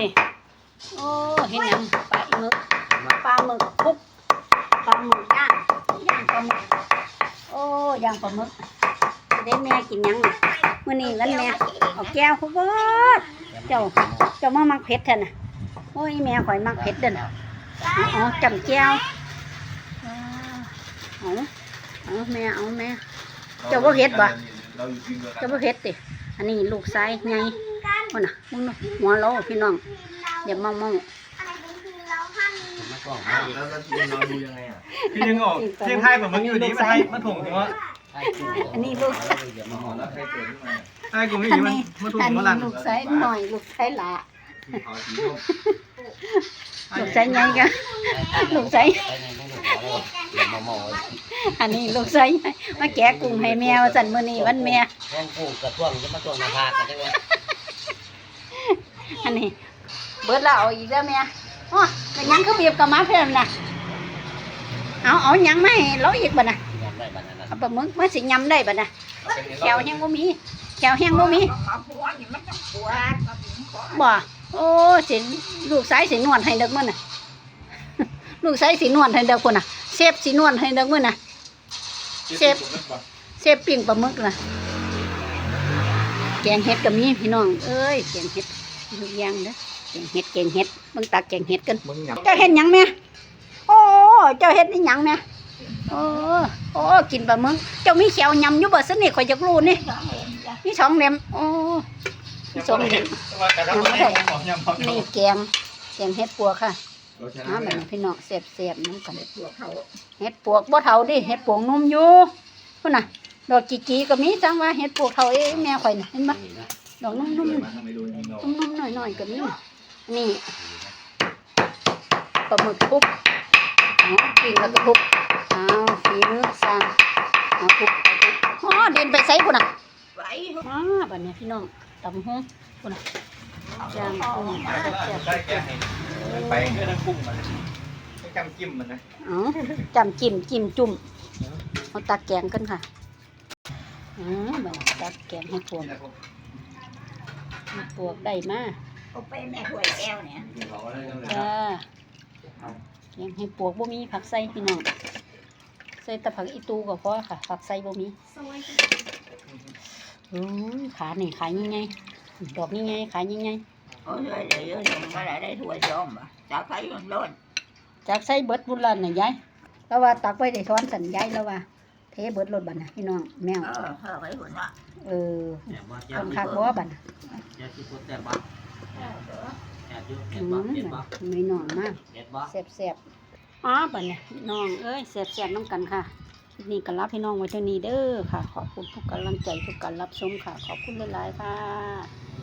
นี่โอ้เห็นยังปลาหมึกปลาหมึกคุกปลาหมึกย่างย่างปลาหมึกโอ้ย่างปลาหมึกได้แม่กินยังมื้อนี้วันแม่เอาแก้วคุกเบิดเจ้าเจ้ามามักเผ็ดแท้น่ะโอ้ยแม่ข่อยมักเผ็ดเด้อน่ะเอาเอจำแก้วเอาเอาแม่เอาแม่เจ้าบ่เฮ็ดบ่เราอยู่กินกันเจ้าบ่เผ็ดติอันนี้ลูกชายไง พุ่นน่ะมึงน่ะหัวโลพี่น้องอย่ามองมองมันก็ให้แล้วก็กินเราดูยังไงอะพี่นึงออกเที่ยงไทยแบบมึงอยู่นี่มาไทยมาถ่วงหัวให้กินอันนี้ลูกเดี๋ยวมามาหหออมมแล้วใครเปิดขึ้นมาไอ้กูไม่ออันยู่มันนี้มาถ่วงอันหัวนี้ลันลูกชายหน่อยลูกชายหลาสีขาวสีส้มลูกชายใหญ่กะลูกชายไปในไม่ถูกเลยเดี๋ยวมาหมออันนี้ลูกชายใหญ่มาแกะกุ้งให้แมวสั่นมื้อนี้วันแม่ห้องกู้กระท่วงจะมาท่วงนาภากันใช่ไหม อันนี้ เบิดแล้วเอาอีกแล้วแม่อ๋อแต่ยังคือเบียบกับมาเพิ่มน่ะเอาเอาหยังมาให้เราอีกบ่น่ะยอมได้บ้านนั้นเอาปลาหมึกมาสิยำได้บ่น่ะแขวแห้งบ่มีแขวแห้งบ่มีบ่โอ้สิลูกชายสินวดให้เด็กมื้อน่ะลูกชายสินวดให้เด็กพุ่นน่ะเชฟสินวดให้เด็กมื้อน่ะเชฟเชฟปิ้งปลาหมึกน่ะแกงเห็ดก็มีพี่น้อง เอ้ยแกงเห็ด ทุกอย่างเด้อแกงเห็ดแกงเห็ดเบิ่งตักแกงเห็ดกันมึงหยับเจ้าเห็ดหยังแม่โอ้เจ้าเห็ดนี่หยังแม่โอ้โอ้กินปลาหมึกเจ้ามีแขวยำอยู่บ่สนิทข่อยจักรู้นี่มีสองเหลี่ยมโอ้มีสองเหลี่ยมแต่ถ้าไม่ได้หอมยำหอมนี่แกงแกงเห็ดปัวค่ะเราชนะน้ำไหมมันพี่น้องเสียบเสียบๆน้ำกันเห็ดปวกเห็ดปวกบ่เท่าดิเห็ดปวกนุ่มอยู่พุ่นน่ะดอกจีจีก็มีจังว่าเห็ดปวกเท่าเอ้แม่ข่อยน่ะเห็นบ่ดอกนุ่มๆเกิ นุ่ดมาทำไมโดนยิงเรามๆหน่อยๆก็มีนี่ปลาหมึกทุบเอาปิ้งแล้วก็ทุบเอาฝีมือสร้างเอาทุบทุบอ๋อเดินไปไสพุ่นน่ะมาบัดนี้พี่น้องตำหงพุ่นน่ะย่างกุ้งแซ่บๆได้แกให้ไปเพื่อนกุ้งมันไม่กำจิ้มมันนะเอาจำจิ้มจิ้มจุ่มเอาตักแกงกันค่ะอืมบัดตักแกงให้ปวกให้ ปวกได้มาเขาไปแม่หวยแก้วเนี่ยกินเขาอะไรกันเลยจ้าแกงให้ปวกบ่มีผักใส่พี่น้องใส่แต่ผักอีตูก็พอค่ะ ผักใส่บ่มีอืมขาหนึ่งขายยังไงดอกยังไงขายยังไงโอ้ยเดี๋ยวเดี๋ยวมาได้ได้ถ้วยส้มอะจากใครมันร้อนจากใส่เบิดบุญลันน่ะยายแล้วว่าตักไว้ได้ช้อนสันยายแล้วว่าเทเบิดรถบัดน่ะพี่น้องแมวเออเออใครคนละเออแต่ว่าคเจ้านคักบ่บัดน่ะเจ้าที่พูดแต่บ้าแต่ยุเห็อืดมบ้าเห็ดบ้าไม่นอนมากเห็ดบ้าแซ่บๆอ๋อบัดเนี่ยน้องเอ้ยแซ่บๆน้ำกันค่ะคลิปนี้ก็รับพี่น้องไว้เท่านี้เด้อค่ะ ขอบคุณทุกกำลังใจทุกการรับชมค่ะ ขอบคุณหลายๆค่ะ